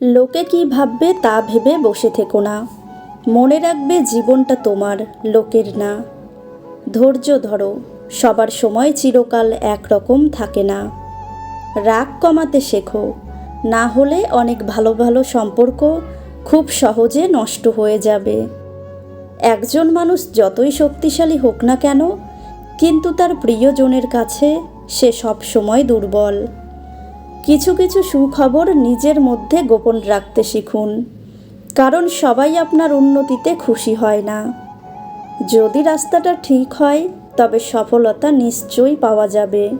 লোকে কি ভাববে তা ভেবে বসে থেকো না। মনে রাখবে জীবনটা তোমার, লোকের না। ধৈর্য ধরো, সবার সময় চিরকাল একরকম থাকে না। রাগ কমাতে শেখো, না হলে অনেক ভালো ভালো সম্পর্ক খুব সহজে নষ্ট হয়ে যাবে। একজন মানুষ যতই শক্তিশালী হোক না কেন, কিন্তু তার প্রিয়জনের কাছে সে সব সময় দুর্বল। কিছু কিছু সুখবর নিজের মধ্যে গোপন রাখতে শিখুন। কারণ সবাই আপনার উন্নতিতে খুশি হয় না। যদি রাস্তাটা ঠিক হয়, তবে সফলতা নিশ্চয়ই পাওয়া যাবে।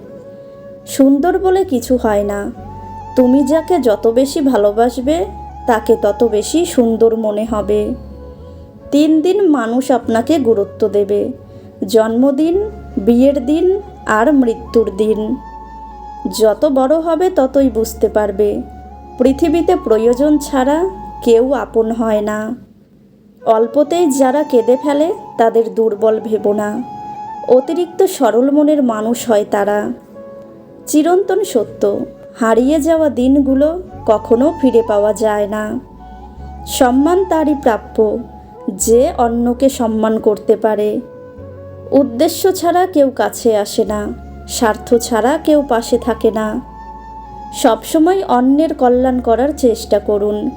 সুন্দর বলে কিছু হয় না। তুমি যাকে যত বেশি ভালোবাসবে, তাকে তত বেশি সুন্দর মনে হবে। তিন দিন মানুষ আপনাকে গুরুত্ব দেবে। জন্মদিন, বিয়ের দিন আর মৃত্যুর দিন। যত বড় হবে ততই বুঝতে পারবে। পৃথিবীতে প্রয়োজন ছাড়া কেউ আপন হয় না। অল্পতেই যারা কেঁদে ফেলে, তাদের দুর্বল ভেবো না। অতিরিক্ত সরল মনের মানুষ হয় তারা। চিরন্তন সত্য, হারিয়ে যাওয়া দিনগুলো কখনো ফিরে পাওয়া যায় না। সম্মান তারই প্রাপ্য, যে অন্যকে সম্মান করতে পারে। উদ্দেশ্য ছাড়া কেউ কাছে আসে না। স্বার্থ ছাড়া কেউ পাশে থাকে না। সবসময় অন্যের কল্যাণ করার চেষ্টা করুন।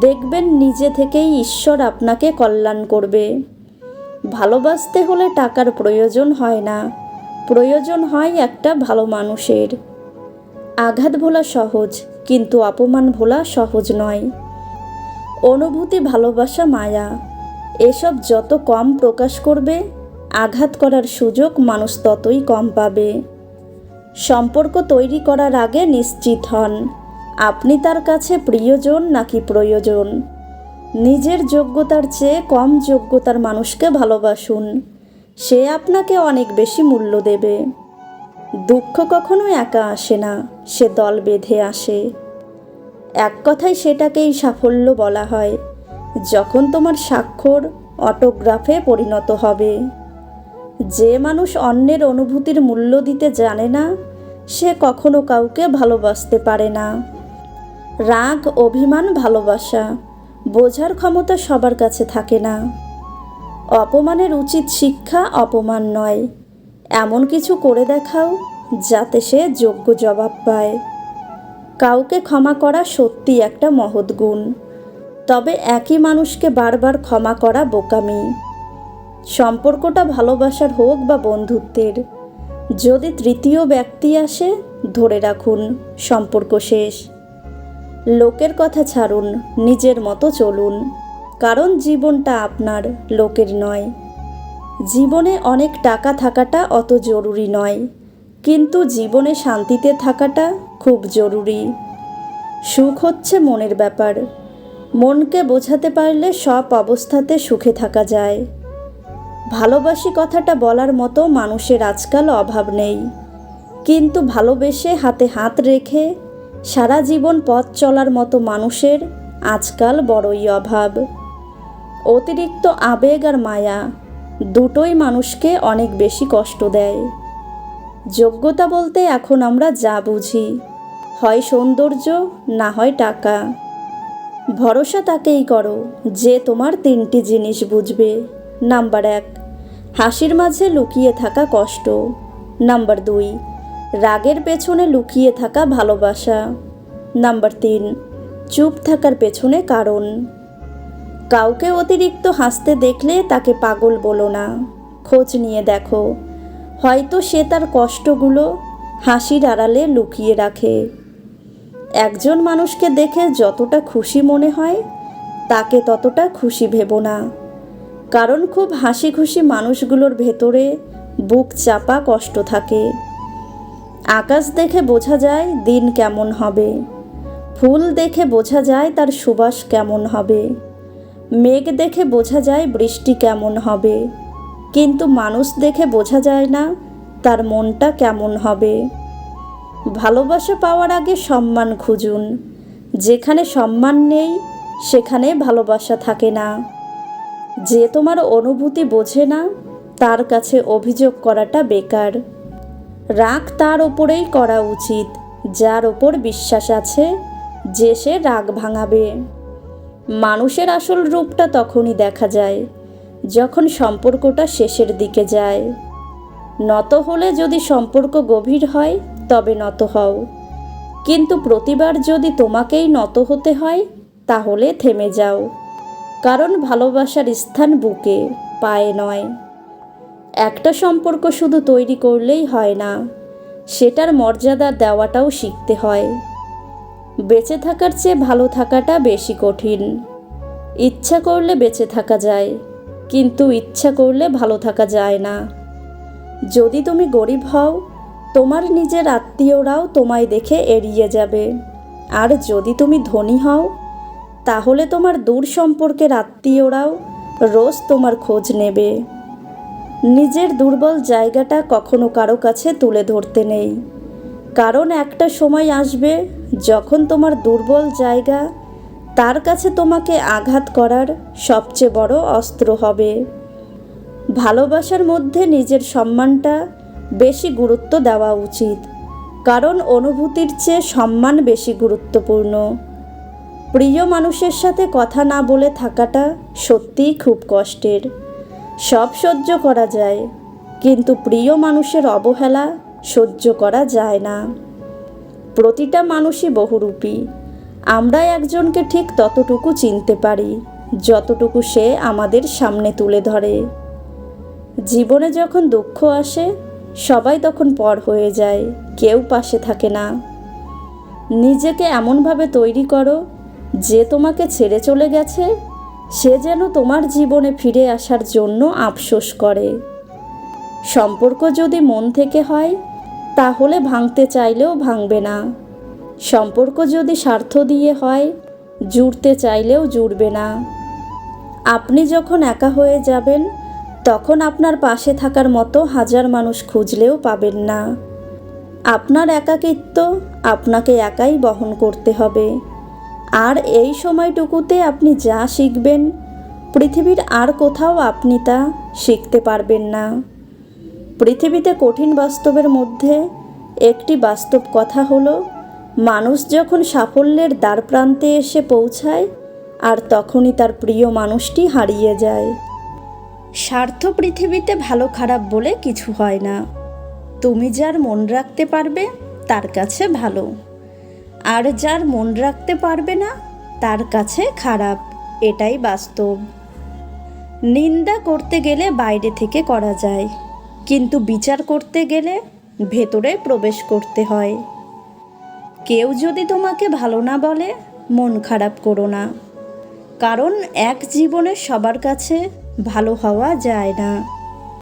দেখবেন নিজে থেকেই ঈশ্বর আপনাকে কল্যাণ করবে। ভালোবাসতে হলে টাকার প্রয়োজন হয় না। প্রয়োজন হয় একটা ভালো মানুষের। আঘাত ভোলা সহজ, কিন্তু অপমান ভোলা সহজ নয়। অনুভূতি ভালোবাসা মায়া। এসব যত কম প্রকাশ করবে আঘাত করার সুযোগ মানুষ ততই কম পাবে। সম্পর্ক তৈরি করার আগে নিশ্চিত হন, আপনি তার কাছে প্রিয়জন নাকি প্রয়োজন? নিজের যোগ্যতার চেয়ে কম যোগ্যতার মানুষকে ভালোবাসুন, সে আপনাকে অনেক বেশি মূল্য দেবে। দুঃখ কখনো একা আসে না, সে দল বেঁধে আসে। এক কথায় সেটাকেই সাফল্য বলা হয়, যখন তোমার স্বাক্ষর অটোগ্রাফে পরিণত হবে। যে মানুষ অন্যের অনুভূতির মূল্য দিতে জানে না, সে কখনো কাউকে ভালোবাসতে পারে না। রাগ, অভিমান, ভালোবাসা বোঝার ক্ষমতা সবার কাছে থাকে না। অপমানের উচিত শিক্ষা অপমান নয়। এমন কিছু করে দেখাও যাতে সে যোগ্য জবাব পায়। কাউকে ক্ষমা করা সত্যি একটা মহৎ গুণ। তবে একই মানুষকে বারবার ক্ষমা করা বোকামি। সম্পর্কটা ভালোবাসার হোক বা বন্ধুত্বের, যদি তৃতীয় ব্যক্তি আসে, ধরে রাখুন সম্পর্ক শেষ। লোকের কথা ছাড়ুন, নিজের মতো চলুন, কারণ জীবনটা আপনার লোকের নয়। জীবনে অনেক টাকা থাকাটা অত জরুরি নয়, কিন্তু জীবনে শান্তিতে থাকাটা খুব জরুরি। সুখ হচ্ছে মনের ব্যাপার, মনকে বোঝাতে পারলে সব অবস্থাতে সুখে থাকা যায়। ভালোবাসি কথাটা বলার মতো মানুষের আজকাল অভাব নেই। কিন্তু ভালোবেসে হাতে হাত রেখে সারা জীবন পথ চলার মতো মানুষের আজকাল বড়ই অভাব। অতিরিক্ত আবেগ আর মায়া দুটোই মানুষকে অনেক বেশি কষ্ট দেয়। যোগ্যতা বলতে এখন আমরা যা বুঝি, হয় সৌন্দর্য, না হয় টাকা। ভরসা তাকেই করো, যে তোমার তিনটি জিনিস বুঝবে। নাম্বার এক, হাসির মাঝে লুকিয়ে থাকা কষ্ট। নাম্বার দুই, রাগের পেছনে লুকিয়ে থাকা ভালোবাসা। নাম্বার তিন, চুপ থাকার পেছনে কারণ। কাউকে অতিরিক্ত হাসতে দেখলে তাকে পাগল বলো না। খোঁজ নিয়ে দেখো, হয়তো সে তার কষ্টগুলো হাসির আড়ালে লুকিয়ে রাখে। একজন মানুষকে দেখে যতটা খুশি মনে হয়, তাকে ততটা খুশি ভেবো না। কারণ খুব হাসি খুশি মানুষগুলোর ভেতরে বুক চাপা কষ্ট থাকে। আকাশ দেখে বোঝা যায় দিন কেমন হবে। ফুল দেখে বোঝা যায় তার সুবাস কেমন হবে। মেঘ দেখে বোঝা যায় বৃষ্টি কেমন হবে। কিন্তু মানুষ দেখে বোঝা যায় না তার মনটা কেমন হবে। ভালোবাসা পাওয়ার আগে সম্মান খুঁজুন। যেখানে সম্মান নেই, সেখানে ভালোবাসা থাকে না। যে তোমার অনুভূতি বোঝে না, তার কাছে অভিযোগ করাটা বেকার। রাগ তার ওপরেই করা উচিত, যার ওপর বিশ্বাস আছে যে সে রাগ ভাঙাবে। মানুষের আসল রূপটা তখনই দেখা যায়, যখন সম্পর্কটা শেষের দিকে যায়। নত হলে যদি সম্পর্ক গভীর হয়, তবে নত হও। কিন্তু প্রতিবার যদি তোমাকেই নত হতে হয়, তাহলে থেমে যাও। কারণ ভালোবাসার স্থান বুকে, পায়ে নয়। একটা সম্পর্ক শুধু তৈরি করলেই হয় না, সেটার মর্যাদা দেওয়াটাও শিখতে হয়। বেঁচে থাকার চেয়ে ভালো থাকাটা বেশি কঠিন। ইচ্ছা করলে বেঁচে থাকা যায়, কিন্তু ইচ্ছা করলে ভালো থাকা যায় না। যদি তুমি গরিব হও, তোমার নিজের আত্মীয়রাও তোমায় দেখে এড়িয়ে যাবে। আর যদি তুমি ধনী হও তাহলে তোমার দূর সম্পর্কের আত্মীয়রাও রোজ তোমার খোঁজ নেবে। নিজের দুর্বল জায়গাটা কখনো কারও কাছে তুলে ধরতে নেই। কারণ একটা সময় আসবে যখন তোমার দুর্বল জায়গা তার কাছে তোমাকে আঘাত করার সবচেয়ে বড় অস্ত্র হবে। ভালোবাসার মধ্যে নিজের সম্মানটা বেশি গুরুত্ব দেওয়া উচিত। কারণ অনুভূতির চেয়ে সম্মান বেশি গুরুত্বপূর্ণ। প্রিয় মানুষের সাথে কথা না বলে থাকাটা সত্যিই খুব কষ্টের। সব সহ্য করা যায়, কিন্তু প্রিয় মানুষের অবহেলা সহ্য করা যায় না। প্রতিটা মানুষই বহুরূপী। আমরা একজনকে ঠিক ততটুকু চিনতে পারি, যতটুকু সে আমাদের সামনে তুলে ধরে। জীবনে যখন দুঃখ আসে, সবাই তখন পর হয়ে যায়, কেউ পাশে থাকে না। নিজেকে এমনভাবে তৈরি করো যে তোমাকে ছেড়ে চলে গেছে, সে যেন তোমার জীবনে ফিরে আসার জন্য আফসোস করে। সম্পর্ক যদি মন থেকে হয়, তাহলে ভাঙতে চাইলেও ভাঙবে না। সম্পর্ক যদি স্বার্থ দিয়ে হয়, জুড়তে চাইলেও জুড়বে না। আপনি যখন একা হয়ে যাবেন, তখন আপনার পাশে থাকার মতো হাজার মানুষ খুঁজলেও পাবেন না। আপনার একাকিত্ব আপনাকে একাই বহন করতে হবে। আর এই সময়টুকুতে আপনি যা শিখবেন, পৃথিবীর আর কোথাও আপনি তা শিখতে পারবেন না। পৃথিবীতে কঠিন বাস্তবের মধ্যে একটি বাস্তব কথা হলো, মানুষ যখন সাফল্যের দ্বার প্রান্তে এসে পৌঁছায়, আর তখনই তার প্রিয় মানুষটি হারিয়ে যায়। স্বার্থ পৃথিবীতে ভালো খারাপ বলে কিছু হয় না। তুমি যার মন রাখতে পারবে, তার কাছে ভালো। আর যার মন রাখতে পারবে না, তার কাছে খারাপ। এটাই বাস্তব। নিন্দা করতে গেলে বাইরে থেকে করা যায়, কিন্তু বিচার করতে গেলে ভেতরে প্রবেশ করতে হয়। কেউ যদি তোমাকে ভালো না বলে, মন খারাপ করো না। কারণ এক জীবনে সবার কাছে ভালো হওয়া যায় না।